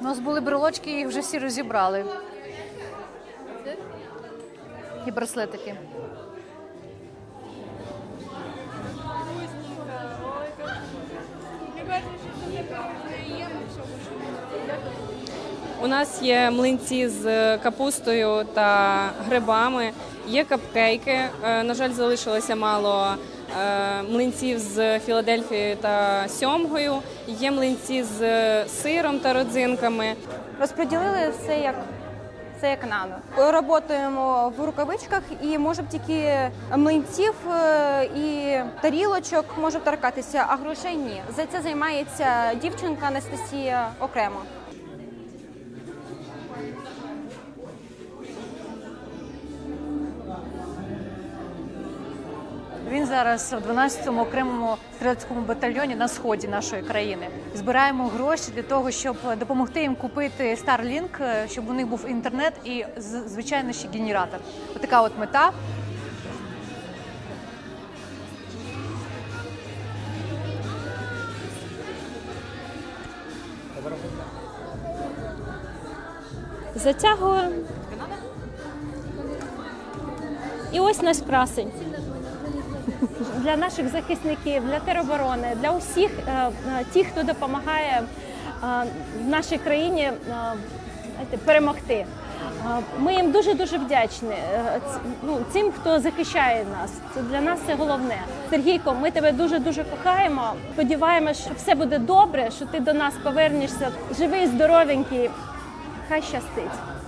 У нас були брелочки, їх вже всі розібрали. І браслетики. У нас є млинці з капустою та грибами, є капкейки. Е, На жаль, залишилося мало млинців з Філадельфією та сьомгою. Є млинці з сиром та родзинками. Розподілили все як. Це як надо. Работаємо в рукавичках і може б тільки млинців е, і тарілочок може б торкатися, а грошей ні. За це займається дівчинка Анастасія окремо. Він зараз у 12-му окремому стрілецькому батальйоні на сході нашої країни. Збираємо гроші для того, щоб допомогти їм купити Starlink, е, щоб у них був інтернет і звичайно ще генератор. Отака от мета. Затягую. І ось наш красень. Для наших захисників, для тероборони, для усіх е, е, тих, хто допомагає е, в нашій країні перемогти. Ми їм дуже дуже вдячні. Ну, цим, хто захищає нас. Це для нас це головне. Сергійко, ми тебе дуже дуже кохаємо. Сподіваємось, що все буде добре, що ти до нас повернешся живий, здоровенький. Хай щастить.